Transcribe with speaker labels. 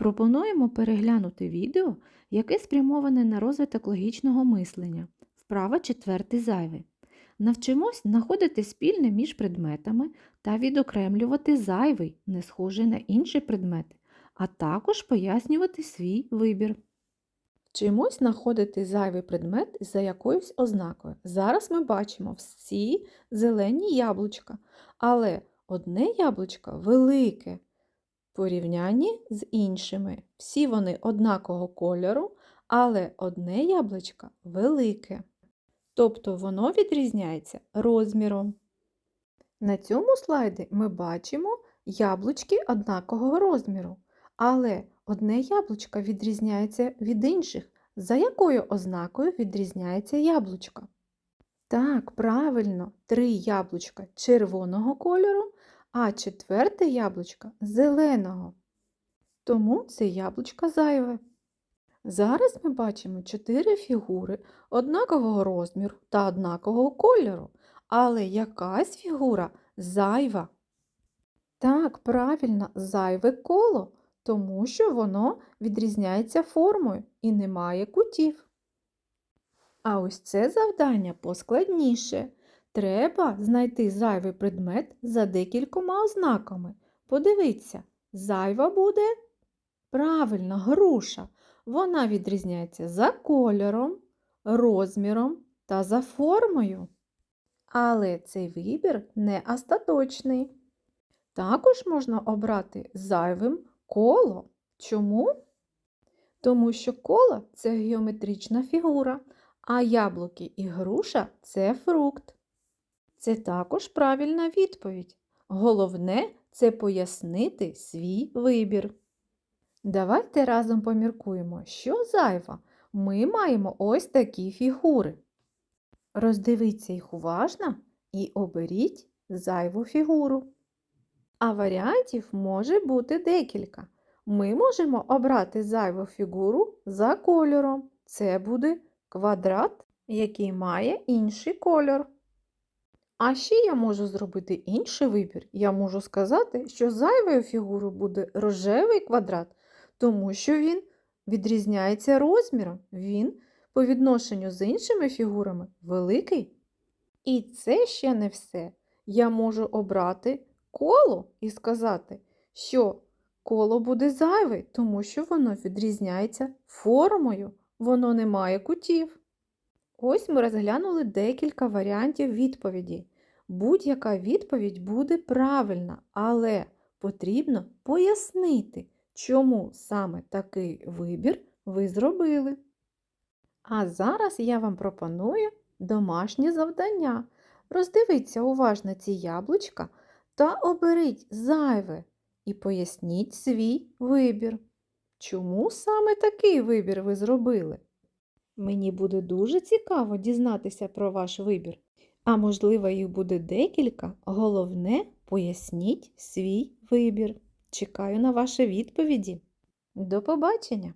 Speaker 1: Пропонуємо переглянути відео, яке спрямоване на розвиток логічного мислення. Вправа четвертий зайвий. Навчимось знаходити спільне між предметами та відокремлювати зайвий, не схожий на інші предмети, а також пояснювати свій вибір. Вчимось знаходити зайвий предмет за якоюсь ознакою. Зараз ми бачимо всі зелені яблучка, але одне яблучко велике порівнянні з іншими. Всі вони однакового кольору, але одне яблучко велике. Тобто воно відрізняється розміром. На цьому слайді ми бачимо яблучки однакового розміру, але одне яблучко відрізняється від інших. За якою ознакою відрізняється яблучко? Так, правильно, три яблучка червоного кольору, а четверте яблучко зеленого. Тому це яблучко зайве. Зараз ми бачимо чотири фігури однакового розміру та однакового кольору, але якась фігура зайва. Так, правильно, зайве коло, тому що воно відрізняється формою і не має кутів. А ось це завдання поскладніше. Треба знайти зайвий предмет за декількома ознаками. Подивіться, зайва буде правильно груша. Вона відрізняється за кольором, розміром та за формою. Але цей вибір не остаточний. Також можна обрати зайвим коло. Чому? Тому що коло це геометрична фігура, а яблуки і груша це фрукт. Це також правильна відповідь. Головне це пояснити свій вибір. Давайте разом поміркуємо, що зайва. Ми маємо ось такі фігури. Роздивіться їх уважно і оберіть зайву фігуру. А варіантів може бути декілька. Ми можемо обрати зайву фігуру за кольором. Це буде квадрат, який має інший кольор. А ще я можу зробити інший вибір. Я можу сказати, що зайвою фігурою буде рожевий квадрат, тому що він відрізняється розміром. Він по відношенню з іншими фігурами великий. І це ще не все. Я можу обрати коло і сказати, що коло буде зайве, тому що воно відрізняється формою, воно не має кутів. Ось ми розглянули декілька варіантів відповіді. Будь-яка відповідь буде правильна, але потрібно пояснити, чому саме такий вибір ви зробили. А зараз я вам пропоную домашнє завдання. Роздивіться уважно ці яблучка та оберіть зайве і поясніть свій вибір. Чому саме такий вибір ви зробили? Мені буде дуже цікаво дізнатися про ваш вибір. А можливо, їх буде декілька. Головне, поясніть свій вибір. Чекаю на ваші відповіді. До побачення!